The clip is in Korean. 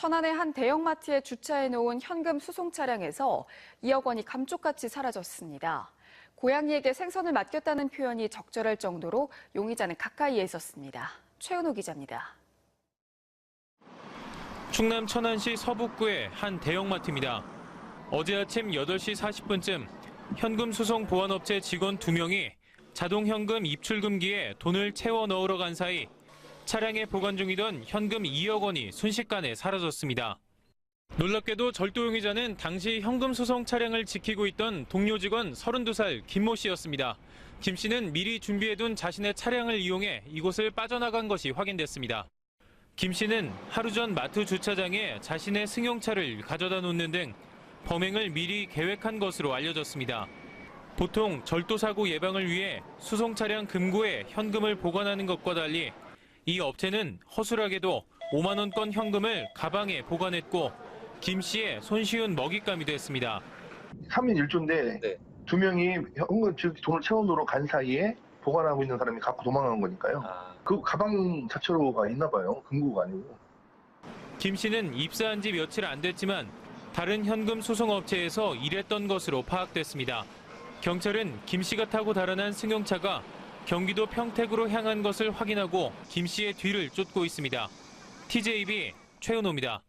천안의 한 대형마트에 주차해 놓은 현금 수송 차량에서 2억 원이 감쪽같이 사라졌습니다. 고양이에게 생선을 맡겼다는 표현이 적절할 정도로 용의자는 가까이에 있었습니다. 최은호 기자입니다. 충남 천안시 서북구의 한 대형마트입니다. 어제 아침 8시 40분쯤 현금 수송 보안업체 직원 2명이 자동 현금 입출금기에 돈을 채워 넣으러 간 사이 차량에 보관 중이던 현금 2억 원이 순식간에 사라졌습니다. 놀랍게도 절도 용의자는 당시 현금 수송 차량을 지키고 있던 동료 직원 32살 김모 씨였습니다. 김 씨는 미리 준비해둔 자신의 차량을 이용해 이곳을 빠져나간 것이 확인됐습니다. 김 씨는 하루 전 마트 주차장에 자신의 승용차를 가져다 놓는 등 범행을 미리 계획한 것으로 알려졌습니다. 보통 절도 사고 예방을 위해 수송 차량 금고에 현금을 보관하는 것과 달리 이 업체는 허술하게도 5만 원권 현금을 가방에 보관했고 김 씨의 손쉬운 먹잇감이 됐습니다. 3인 1조인데 네. 두 명이 현금 즉 돈을 채워놓으러 간 사이에 보관하고 있는 사람이 갖고 도망간 거니까요. 아, 그 가방 자체로가 있나 봐요. 금고가 아니고. 김 씨는 입사한 지 며칠 안 됐지만 다른 현금 수송업체에서 일했던 것으로 파악됐습니다. 경찰은 김 씨가 타고 달아난 승용차가 경기도 평택으로 향한 것을 확인하고 김 씨의 뒤를 쫓고 있습니다. TJB 최은호입니다.